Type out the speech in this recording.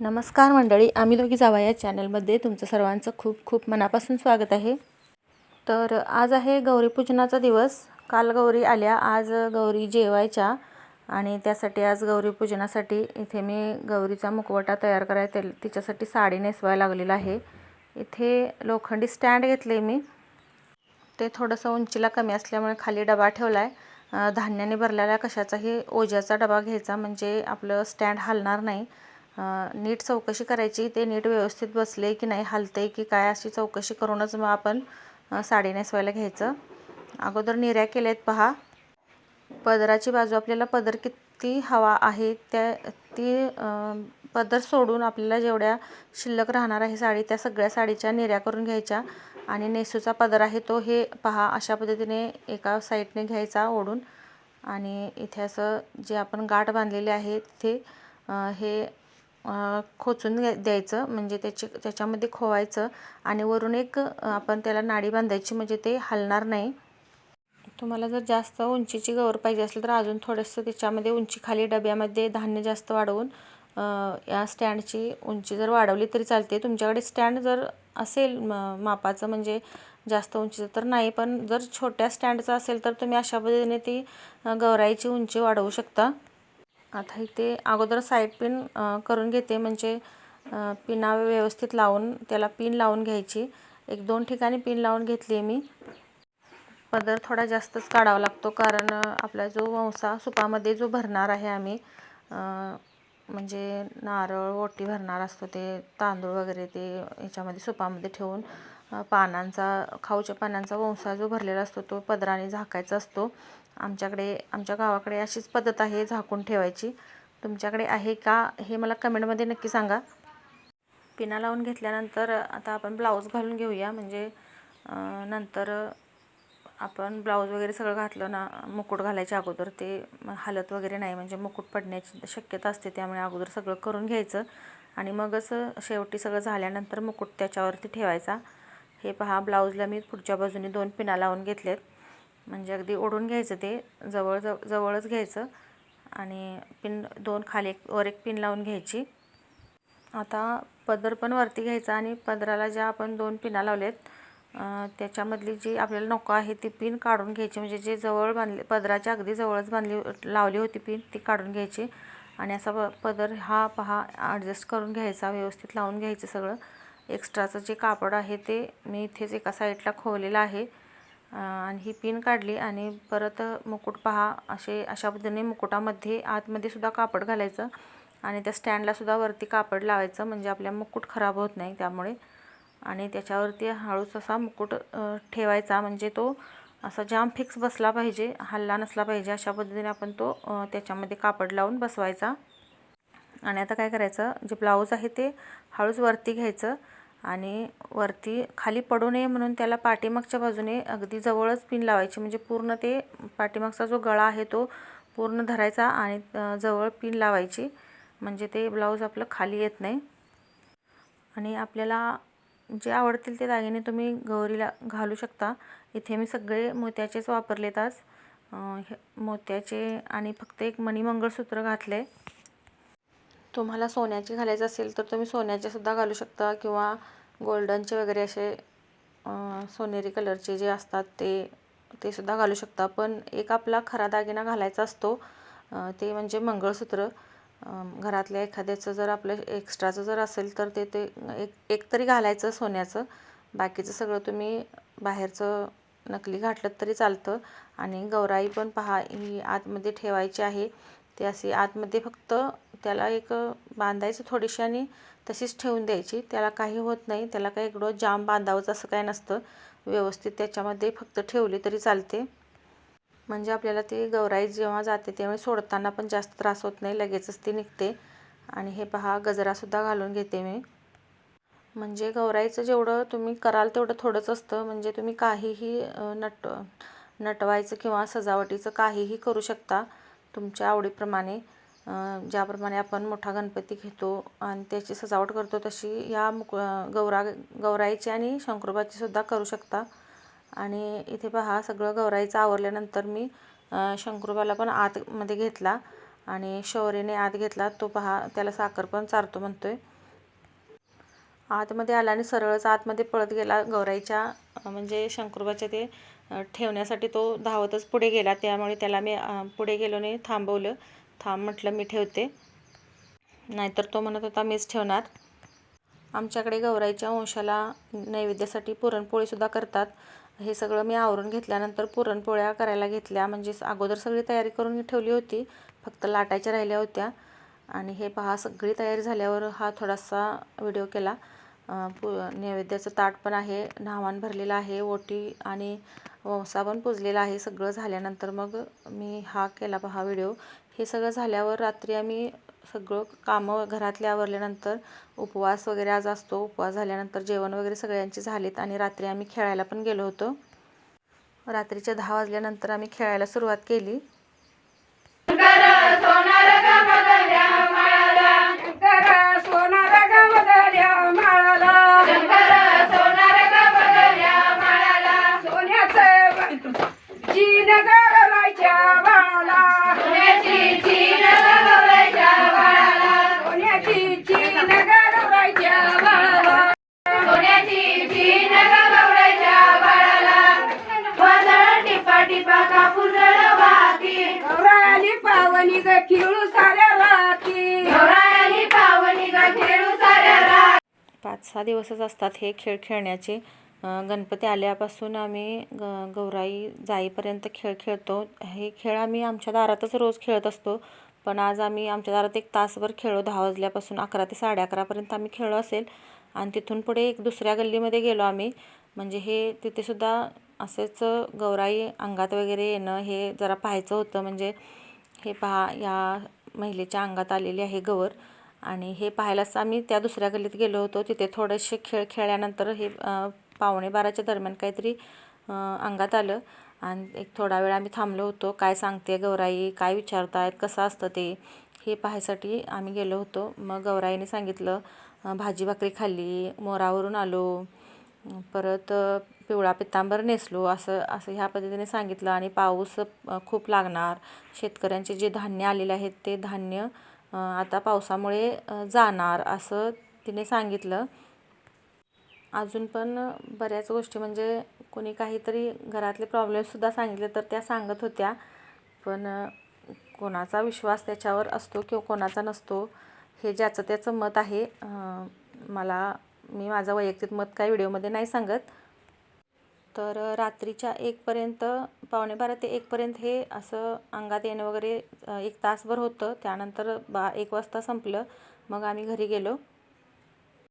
नमस्कार मंडळी आम्ही दोघी जावा या चॅनलमध्ये. तुमचं सर्वांचं खूप खूप मनापासून स्वागत आहे. तर आज आहे गौरीपूजनाचा दिवस. काल गौरी आल्या आज गौरी जेवायच्या आणि त्यासाठी आज गौरीपूजनासाठी इथे मी गौरीचा मुखवटा तयार कराय ते तिच्यासाठी साडी नेसवायला लागलेला आहे. इथे लोखंडी स्टँड घेतले मी. ते थोडंसं उंचीला कमी असल्यामुळे खाली डबा ठेवला आहे धान्याने भरलेला कशाचाही ओझ्याचा डबा घ्यायचा म्हणजे आपलं स्टँड हलणार नाही. नीट चौकशी करायची ते नीट व्यवस्थित बसले की नाही हलते की काय अशी चौकशी करूनच मग आपण साडी नेसवायला घ्यायचं. अगोदर निर्या केल्या आहेत पहा. पदराची बाजू आपल्याला पदर किती हवा आहे त्या ती पदर सोडून आपल्याला जेवढ्या शिल्लक राहणार आहे साडी त्या सगळ्या साडीच्या निर्या करून घ्यायच्या. आणि नेसूचा पदर आहे तो हे पहा अशा पद्धतीने एका साईडने घ्यायचा ओढून. आणि इथे असं जे आपण गाठ बांधलेले आहे तिथे हे खोचून घ्या द्यायचं. म्हणजे त्याची त्याच्यामध्ये खोवायचं आणि वरून एक आपण त्याला नाडी बांधायची. म्हणजे ते हलणार नाही. तुम्हाला जर जास्त उंचीची गौर पाहिजे असेल तर अजून थोडंसं त्याच्यामध्ये उंची खाली डब्यामध्ये धान्य जास्त वाढवून या स्टँडची उंची जर वाढवली तरी चालते. तुमच्याकडे स्टँड जर असेल म मापाचं म्हणजे जास्त उंचीचं तर नाही पण जर छोट्या स्टँडचं असेल तर तुम्ही अशा पद्धतीने ती गवरायची गौराईची उंची वाढवू शकता. आता इथे अगोदर साईड पिन करून घेते. म्हणजे पिना व्यवस्थित लावून त्याला पिन लावून घ्यायची. एक दोन ठिकाणी पिन लावून घेतली आहे मी. पदर थोडा जास्तच काढावा लागतो कारण आपला जो वंसा सुपामध्ये जो भरणार आहे आम्ही म्हणजे नारळ ओटी भरणार असतो ते तांदूळ वगैरे ते याच्यामध्ये सुपामध्ये ठेवून पानांचा खाऊच्या पानांचा वंसा जो भरलेला असतो तो पदराने झाकायचा असतो. आमच्याकडे आमच्या गावाकडे अशीच पद्धत आहे झाकून ठेवायची. तुमच्याकडे आहे का हे मला कमेंटमध्ये नक्की सांगा. पिना लावून घेतल्यानंतर आता आपण ब्लाऊज घालून घेऊया. म्हणजे नंतर आपण ब्लाऊज वगैरे सगळं घातलं ना मुकुट घालायच्या अगोदर ते हालत वगैरे नाही. म्हणजे मुकुट पडण्याची शक्यता असते त्यामुळे अगोदर सगळं करून घ्यायचं. आणि मगच शेवटी सगळं झाल्यानंतर मुकुट त्याच्यावरती ठेवायचा. हे पहा ब्लाऊजला मी पुढच्या बाजूने दोन पिना लावून घेतलेत. म्हणजे अगदी ओढून घ्यायचं ते जवळ जव जवळच घ्यायचं. आणि पिन दोन खाली एक वर एक पिन लावून घ्यायची. आता पदर पण वरती घ्यायचा आणि पदराला ज्या आपण दोन पिना लावलेत त्याच्यामधली जी आपल्याला नको आहे ती पिन काढून घ्यायची. म्हणजे जे जवळ बांधली पदराच्या अगदी जवळच बांधली लावली होती पिन ती काढून घ्यायची. आणि असा प पदर हा पहा ॲडजस्ट करून घ्यायचा व्यवस्थित लावून घ्यायचं सगळं. एक्स्ट्राचं जे कापड आहे ते मी इथेच एका साईडला खोवलेलं आहे. आणि ही पिन काढली आणि परत मुकुट पहा असे अशा पद्धतीने मुकुटामध्ये आतमध्ये सुद्धा कापड घालायचं आणि त्या स्टँडला सुद्धा वरती कापड लावायचं म्हणजे आपल्या मुकुट खराब होत नाही त्यामुळे. आणि त्याच्यावरती हळूच असा मुकुट ठेवायचा म्हणजे तो असा जाम फिक्स बसला पाहिजे हल्ला नसला पाहिजे अशा पद्धतीने आपण तो त्याच्यामध्ये कापड लावून बसवायचा. आणि आता काय करायचं जे ब्लाऊज आहे ते हळूच वरती घ्यायचं. आणि वरती खाली पडू नये म्हणून त्याला पाठीमागच्या बाजूने अगदी जवळच पिन लावायची. म्हणजे पूर्ण ते पाठीमागचा जो गळा आहे तो पूर्ण धरायचा आणि जवळ पिन लावायची. म्हणजे ते ब्लाऊज आपलं खाली येत नाही. आणि आपल्याला जे आवडतील ते दागिने तुम्ही गौरीला घालू शकता. इथे मी सगळे मोत्याचेच वापरलेत आज. हे मोत्याचे आणि फक्त एक मणी मंगळसूत्र घातले तुम्हाला सोन्याचे घालायचं असेल तर तुम्ही सोन्याचे सुद्धा घालू शकता किंवा गोल्डनचे वगैरे असे सोनेरी कलरचे जे असतात ते ते सुद्धा घालू शकता. पण एक आपला खरा दागिना घालायचा असतो ते म्हणजे मंगळसूत्र. घरातल्या एखाद्याचं जर आपलं एक्स्ट्राचं जर असेल तर ते ते एक एक तरी घालायचं सोन्याचं. बाकीचं सगळं तुम्ही बाहेरचं नकली घातलं तरी चालतं. आणि गौराई पण पहा ही आतमध्ये ठेवायची आहे. ते असे आतमध्ये फक्त त्याला एक बांधायचं थोडीशी आणि तशीच ठेवून द्यायची. त्याला काही होत नाही. त्याला काही इकडं जाम बांधावंच असं काय नसतं. व्यवस्थित त्याच्यामध्ये फक्त ठेवली तरी चालते. म्हणजे आपल्याला ती गौराई जेव्हा जाते तेव्हा सोडताना पण जास्त त्रास होत नाही. लगेचच ती निघते. आणि हे पहा गजरासुद्धा घालून घेते मी. म्हणजे गौराईचं जेवढं तुम्ही कराल तेवढं थोडंच असतं. म्हणजे तुम्ही काहीही नट नटवायचं किंवा सजावटीचं काहीही करू शकता तुमच्या आवडीप्रमाणे. ज्याप्रमाणे आपण मोठा गणपती घेतो आणि त्याची सजावट करतो तशी या मुक गौरा गौराईची आणि शंकरोबाची सुद्धा करू शकता. आणि इथे पहा सगळं गौराईचं आवरल्यानंतर मी अ, शंकरोबाला पण आतमध्ये घेतला आणि शौर्यने आत घेतला. तो पहा त्याला साखर पण चारतो म्हणतोय. आतमध्ये आला आणि सरळच आतमध्ये पळत गेला गौराईच्या म्हणजे शंकरोबाच्या ते ठेवण्यासाठी तो धावतच पुढे गेला. त्यामुळे त्याला मी पुढे गेलो नाही थांबवलं. थांब म्हटलं मी ठेवते. नाहीतर तो म्हणत होता मीच ठेवणार. आमच्याकडे गौराईच्या वंशाला नैवेद्यासाठी पुरणपोळीसुद्धा करतात. हे सगळं मी आवरून घेतल्यानंतर पुरणपोळ्या करायला घेतल्या. म्हणजे अगोदर सगळी तयारी करून ठेवली होती. फक्त लाटायच्या राहिल्या होत्या. आणि हे पहा सगळी तयारी झाल्यावर हा थोडासा व्हिडिओ केला. पु नैवेद्याचं ताट पण आहे न्हावान भरलेलं आहे ओटी आणि वंसा पण पुजलेला आहे. सगळं झाल्यानंतर मग मी हा केला पहा व्हिडिओ. हे सगळं झाल्यावर रात्री आम्ही सगळं कामं घरातले आवरल्यानंतर उपवास वगैरे आज असतो. उपवास झाल्यानंतर जेवण वगैरे सगळ्यांचे झालेत आणि रात्री आम्ही खेळायला पण गेलो होतो. रात्रीच्या दहा वाजल्यानंतर आम्ही खेळायला सुरुवात केली. पाच सहा दिवसच असतात हे खेळ खेळण्याचे. गणपती आल्यापासून आम्ही ग गौराई जाईपर्यंत खेळ खेळतो. हे खेळ आम्ही आमच्या दारातच रोज खेळत असतो. पण आज आम्ही आमच्या दारात एक तासभर खेळलो. दहा वाजल्यापासून अकरा ते साडे अकरापर्यंत आम्ही खेळलो असेल. आणि तिथून पुढे एक दुसऱ्या गल्लीमध्ये गेलो आम्ही. म्हणजे हे तिथेसुद्धा असेच गौराई अंगात वगैरे येणं हे जरा पाहायचं होतं. म्हणजे हे पहा या महिलेच्या अंगात आलेली आहे गवर. आणि हे पाहायलाच आम्ही त्या दुसऱ्या गल्लीत गेलो होतो. तिथे थोडेसे खेळ खेळल्यानंतर हे पावणे बाराच्या दरम्यान काहीतरी अंगात आलं. आणि एक थोडा वेळ आम्ही थांबलो होतो. काय सांगते गौराई? काय विचारतायत? कसं असतं ते? हे पाहायसाठी आम्ही गेलो होतो. मग गौराईने सांगितलं भाजी भाकरी खाल्ली मोरावरून आलो. परत पिवळा पित्तांबर नेसलो. असं असं ह्या पद्धतीने सांगितलं. आणि पाऊस खूप लागणार. शेतकऱ्यांचे जे धान्य आलेले आहेत ते धान्य आता पावसामुळे जाणार असं तिने सांगितलं. अजून पण बऱ्याच गोष्टी म्हणजे कोणी काहीतरी घरातले प्रॉब्लेमसुद्धा सांगितले तर त्या सांगत होत्या. पण कोणाचा विश्वास त्याच्यावर असतो किंवा कोणाचा नसतो हे ज्याचं त्याचं मत आहे. मला मी माझं वैयक्तिक मत काही व्हिडिओमध्ये नाही सांगत. तर रात्रीच्या एकपर्यंत पावणेबारा ते एकपर्यंत हे असं अंगात येणं वगैरे एक तासभर होतं. त्यानंतर बा एक वाजता संपलं. मग आम्ही घरी गेलो.